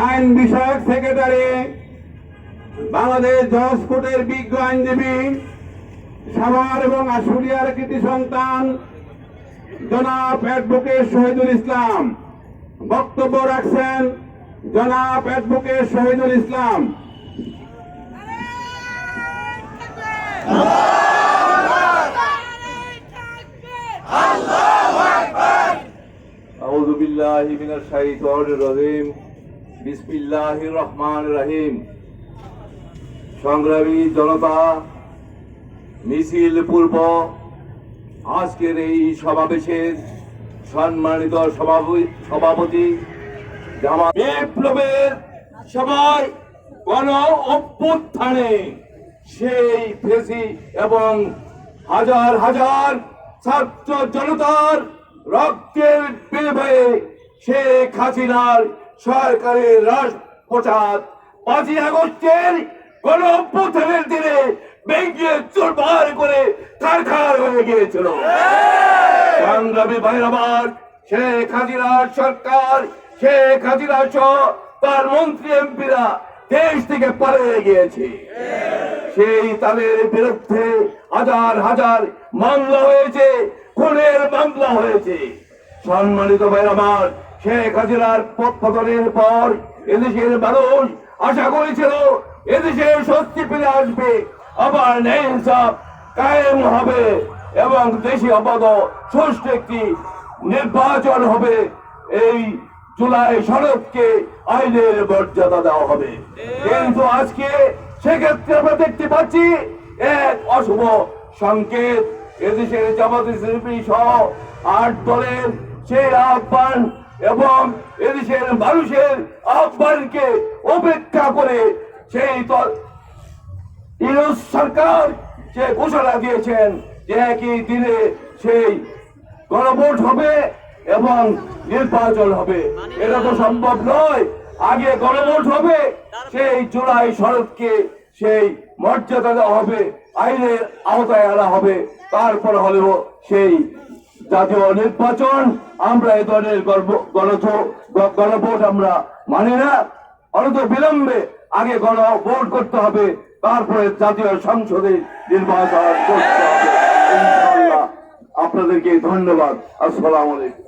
আইন বিষয়ক সেক্রেটারি বাংলাদেশ জজ কোর্টের বিজ্ঞ আইনজীবী সাভার এবং আশুলিয়ার কৃতি সন্তান জনাব অ্যাডভোকেট শহীদুল ইসলাম বক্তব্য রাখছেন জনাব অ্যাডভোকেট শহীদুল ইসলাম أعوذ بالله من الشيطان الرجيم বিসমিল্লাহ রহমান রাহিম সংগ্রামী জনতা, মিছিল পূর্ব, আজকের এই সমাবেশের সম্মানিত সভাপতি বিপ্লবের সবাই গণ অভ্যুত্থানে সেই ফেসি এবং হাজার হাজার ছাত্র জনতার রক্তের বিনিময়ে সে হাসিনার সরকারের পাঁচই আগস্টের অভ্যুত্থানের দিনে করে হয়ে গিয়েছিল। সংগ্রামী ভাইরাবার শেখ সরকার, শেখ হাসিনা সহ তার মন্ত্রী এমপিরা দেশ থেকে পালিয়ে গিয়েছে। সেই তাদের বিরুদ্ধে হাজার হাজার মামলা হয়েছে, খুনের মামলা হয়েছে। সম্মানিত ভাই আমার শেখ হাসিনার পথনের পর এদেশের মানুষ আশা করেছিল এদেশে স্বস্তি ফিরে আসবে, আবার কায়েম হবে এবং দেশে অবাধ সুষ্ঠু একটি নির্বাচন হবে। এই জুলাই সড়ককে আইনের মর্যাদা দেওয়া হবে। কিন্তু আজকে সেক্ষেত্রে আমরা দেখতে পাচ্ছি এক অশুভ সংকেত। এদেশের জামাত ইসলামী সহ আট দলের সেই আহ্বান এবং এদেশের মানুষের আহ্বানকে উপেক্ষা করে সেই ইউনুস সরকার যে ঘোষণা দিয়েছেন যে একই দিনে সেই গণভোট হবে এবং নির্বাচন হবে। এটা তো সম্ভব নয়। আগে গণভোট হবে, সেই জুলাই শরৎকে সেই মর্যাদা দেওয়া হবে, আইনের আওতায় আনা হবে, তারপর হলেও সেই জাতীয় নির্বাচন, আমরা এ ধরনের গণভোট আমরা মানি না। অনত বিলম্বে আগে গণ ভোট করতে হবে, তারপরে জাতীয় সংসদে নির্বাচন করতে হবে। আপনাদেরকে ধন্যবাদ। আসসালাম আলাইকুম।